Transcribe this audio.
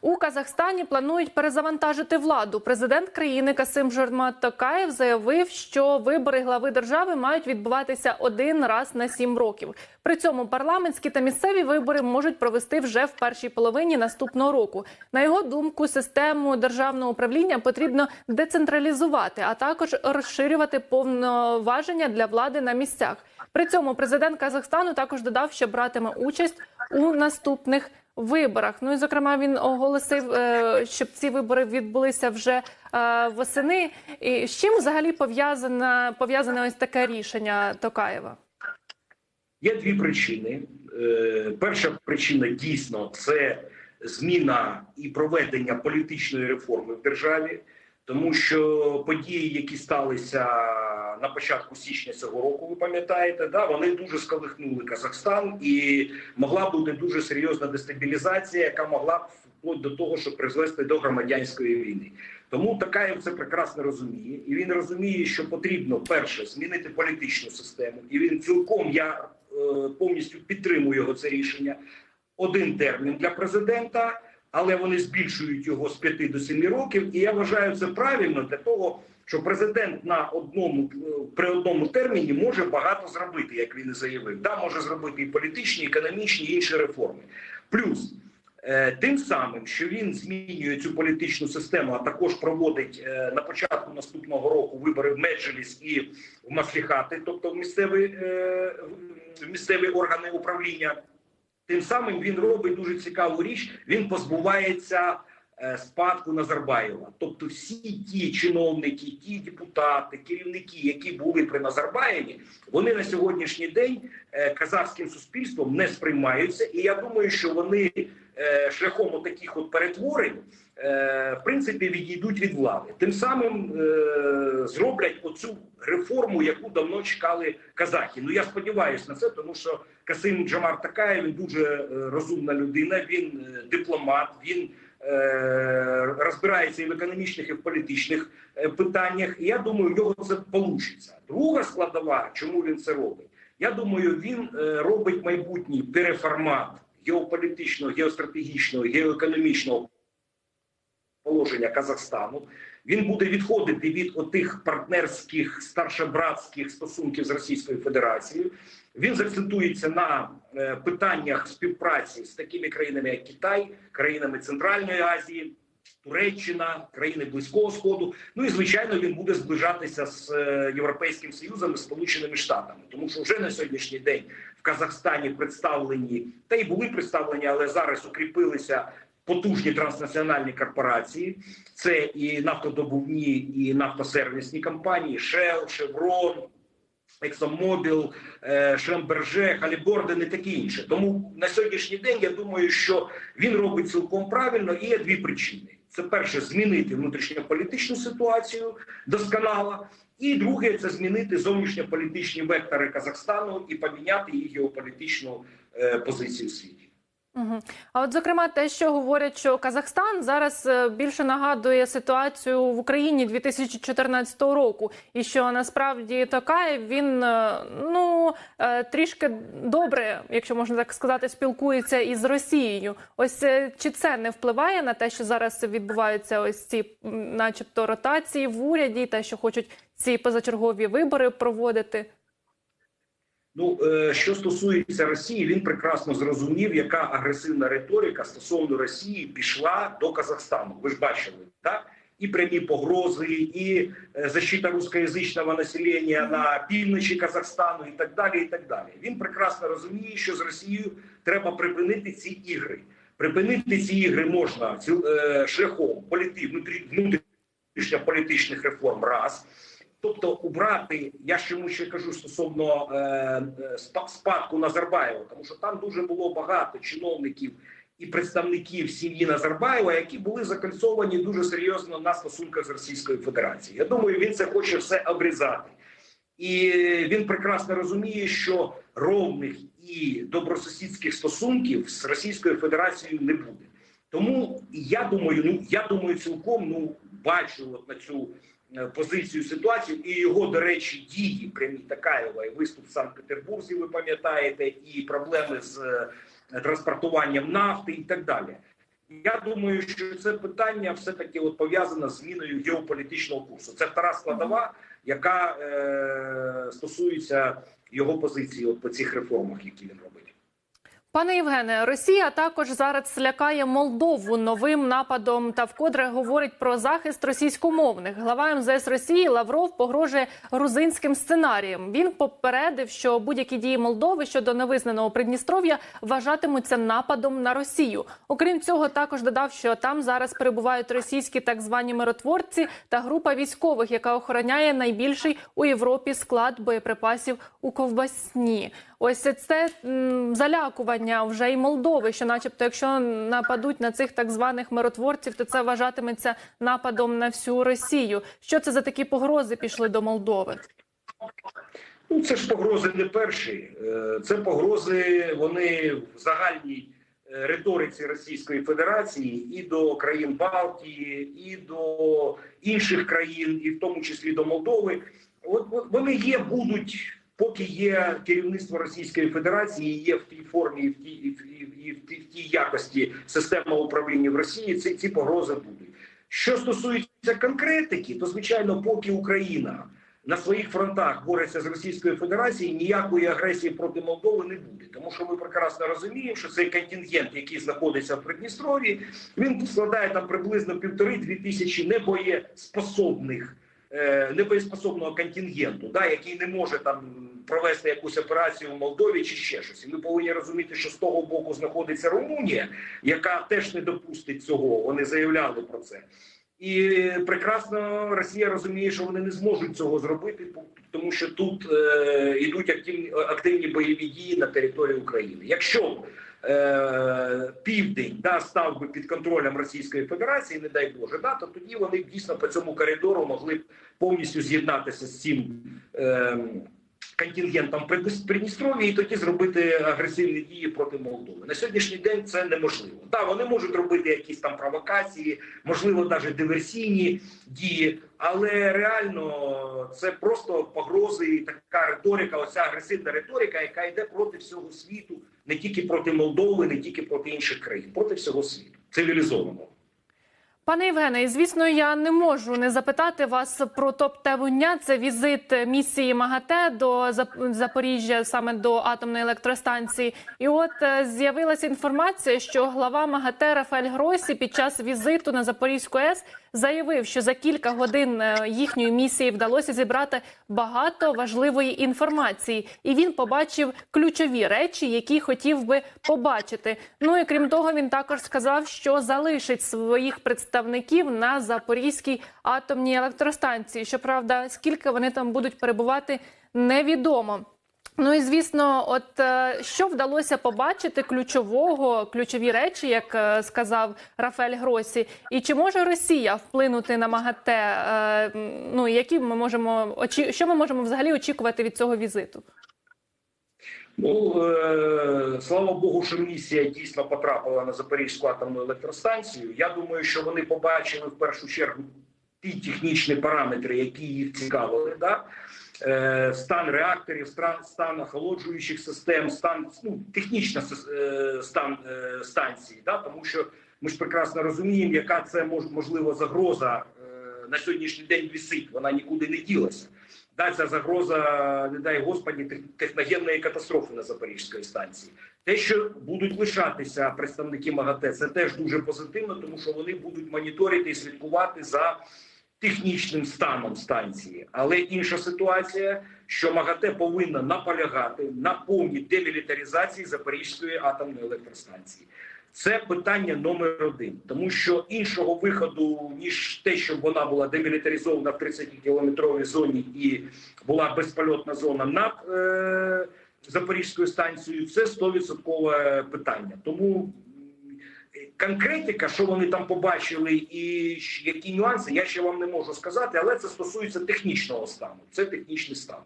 У Казахстані планують перезавантажити владу. Президент країни Касим Жормат Токаєв заявив, що вибори глави держави мають відбуватися один раз на сім років. При цьому парламентські та місцеві вибори можуть провести вже в першій половині наступного року. На його думку, систему державного управління потрібно децентралізувати, а також розширювати повноваження для влади на місцях. При цьому президент Казахстану також додав, що братиме участь у наступних виборах. Ну і зокрема він оголосив, е, щоб ці вибори відбулися вже е, восени. І з чим взагалі пов'язане пов'язане ось таке рішення Токаєва? Є дві причини. Е, Перша причина дійсно це зміна і проведення політичної реформи в державі, тому що події, які сталися на початку січня цього року, ви пам'ятаєте, да вони дуже сколихнули Казахстан, і могла бути дуже серйозна дестабілізація, яка могла б вплоть до того, щоб призвести до громадянської війни. Тому Такаєв це прекрасно розуміє, і він розуміє, що потрібно перше змінити політичну систему, і він цілком я е, повністю підтримую його це рішення. Один термін для президента, але вони збільшують його з 5 до 7 років. І я вважаю це правильно для того, що президент на одному е, при одному терміні може багато зробити, як він і заявив. Да, може зробити і політичні, і економічні, і інші реформи. Плюс е, тим самим, що він змінює цю політичну систему, а також проводить е, на початку наступного року вибори в Меджеліс і в Масліхати, тобто в місцеві, в місцеві органи управління. Тим самим він робить дуже цікаву річ. Він позбувається е, спадку Назарбаєва. Тобто, всі ті чиновники, ті депутати, керівники, які були при Назарбаєві, вони на сьогоднішній день е, казахським суспільством не сприймаються. І я думаю, що вони е, шляхом таких от перетворень. Е, В принципі, відійдуть від влади, тим самим е, зроблять оцю реформу, яку давно чекали казахи. Ну я сподіваюся на це, тому що Касим Джамар Такаєв, він дуже е, розумна людина. Він дипломат. Він розбирається і в економічних, і в політичних питаннях. І я думаю, в нього це вийде. Друга складова, чому він це робить? Я думаю, він робить майбутній переформат геополітичного, геостратегічного, геоекономічного положення Казахстану. Він буде відходити від отих партнерських старшобратських стосунків з Російською Федерацією. Він закцентується на е, питаннях співпраці з такими країнами, як Китай, країнами Центральної Азії, Туреччина, країни Близького Сходу. Ну і звичайно, він буде зближатися з е, Європейським Союзом і Сполученими Штатами, тому що вже на сьогоднішній день в Казахстані представлені та й були представлені, але зараз укріпилися потужні транснаціональні корпорації. Це і нафтодобувні, і нафтосервісні компанії, Shell, Chevron, ExxonMobil, Шемберже, Халіборден і таке інше. Тому на сьогоднішній день я думаю, що він робить цілком правильно і є дві причини: це перше змінити внутрішньополітичну ситуацію досконало. І друге це змінити зовнішньополітичні вектори Казахстану і поміняти їх геополітичну е, позицію в світі. А от зокрема, те, що говорять, що Казахстан зараз е, більше нагадує ситуацію в Україні 2014 року, і що насправді Токаєв він е, ну е, трішки добре, якщо можна так сказати, спілкується із Росією. Ось чи це не впливає на те, що зараз відбуваються ось ці, начебто, ротації в уряді, те, що хочуть ці позачергові вибори проводити? Ну е, що стосується Росії, він прекрасно зрозумів, яка агресивна риторика стосовно Росії пішла до Казахстану. Ви ж бачили, так? І прямі погрози, і е, защита рускоязичного населення на півночі Казахстану, і так далі. І так далі. Він прекрасно розуміє, що з Росією треба припинити ці ігри. Припинити ці ігри можна е, шляхом політи внутрішньополітичних реформ. Раз. Тобто убрати, я ж чому ще кажу стосовно е, е, спадку Назарбаєва, тому що там дуже було багато чиновників і представників сім'ї Назарбаєва, які були закольцовані дуже серйозно на стосунках з Російською Федерацією. Я думаю, він це хоче все обрізати. І він прекрасно розуміє, що ровних і добросусідських стосунків з Російською Федерацією не буде. Тому я думаю, ну я думаю, цілком ну бачу от на цю позицію ситуацію, і його, до речі, дії прямі Такаєва і виступ в Санкт-Петербурзі, ви пам'ятаєте, і проблеми з е, транспортуванням нафти і так далі. Я думаю, що це питання все таки от пов'язане з зміною геополітичного курсу. Це втора складова, яка е, стосується його позиції от по цих реформах, які він робить. Пане Євгене, Росія також зараз лякає Молдову новим нападом та вкотре говорить про захист російськомовних. Глава МЗС Росії Лавров погрожує грузинським сценарієм. Він попередив, що будь-які дії Молдови щодо невизнаного Придністров'я вважатимуться нападом на Росію. Окрім цього, також додав, що там зараз перебувають російські так звані миротворці та група військових, яка охороняє найбільший у Європі склад боєприпасів у ковбасні. Ось це залякування вже й Молдови, що, начебто, якщо нападуть на цих так званих миротворців, то це вважатиметься нападом на всю Росію. Що це за такі погрози пішли до Молдови? Ну, це ж погрози не перші. Е, Це погрози вони в загальній е, риториці Російської Федерації і до країн Балтії, і до інших країн, і в тому числі до Молдови. От вони є, будуть, поки є керівництво Російської Федерації, є в тій формі, і в тій, і в, і в- і в тій, якості система управління в Росії. Ці, ці погрози будуть. Що стосується конкретики, то звичайно, поки Україна на своїх фронтах бореться з Російською Федерацією, ніякої агресії проти Молдови не буде. Тому що ми прекрасно розуміємо, що цей контингент, який знаходиться в Придністров'ї, він складає там приблизно півтори-дві тисячі небоєспособних. Е, Небоєспособного контингенту, да, який не може там провести якусь операцію в Молдові чи ще щось. І ми повинні розуміти, що з того боку знаходиться Румунія, яка теж не допустить цього. Вони заявляли про це. І прекрасно Росія розуміє, що вони не зможуть цього зробити, тому що тут е, йдуть активні, активні бойові дії на території України. Якщо е, південь да, став би під контролем Російської Федерації, не дай Боже, да, то тоді вони дійсно по цьому коридору могли б повністю з'єднатися з цим. Е, Контингентом Придністров'я і тоді зробити агресивні дії проти Молдови. На сьогоднішній день це неможливо. Так, вони можуть робити якісь там провокації, можливо, навіть диверсійні дії, але реально це просто погрози і така риторика, оця агресивна риторика, яка йде проти всього світу, не тільки проти Молдови, не тільки проти інших країн, проти всього світу, цивілізованого. Пане Євгене, і звісно, я не можу не запитати вас про топ-тему дня. Це візит місії МАГАТЕ до Зап- Запоріжжя, саме до атомної електростанції. І от е, з'явилася інформація, що глава МАГАТЕ Рафаель Гросі під час візиту на Запорізьку АЕС заявив, що за кілька годин е, їхньої місії вдалося зібрати багато важливої інформації, і він побачив ключові речі, які хотів би побачити. Ну і крім того, він також сказав, що залишить своїх представників на Запорізькій атомній електростанції. Щоправда, скільки вони там будуть перебувати, невідомо. Ну і звісно, от е, що вдалося побачити ключового, ключові речі, як е, сказав Рафаель Гросі, і чи може Росія вплинути на МАГАТЕ? Е, Ну які ми можемо що ми можемо взагалі очікувати від цього візиту? Ну слава Богу, що місія дійсно потрапила на Запорізьку атомну електростанцію. Я думаю, що вони побачили в першу чергу ті технічні параметри, які їх цікавили. Да? Е, стан реакторів, стан, охолоджуючих систем, стан ну, технічна е, стан е, станції, да? тому що ми ж прекрасно розуміємо, яка це мож, можливо загроза на сьогоднішній день висить. Вона нікуди не ділася. Да, ця загроза, не дай господі, техногенної катастрофи на Запорізькій станції. Те, що будуть лишатися представники МАГАТЕ, це теж дуже позитивно, тому що вони будуть моніторити і слідкувати за технічним станом станції. Але інша ситуація, що МАГАТЕ повинна наполягати на повній демілітаризації Запорізької атомної електростанції. Це питання номер один, тому що іншого виходу ніж те, щоб вона була демілітаризована в 30 кілометровій зоні і була безпольотна зона над е, Запорізькою станцією, це 100% питання. Тому конкретика, що вони там побачили, і які нюанси, я ще вам не можу сказати, але це стосується технічного стану. Це технічний стан.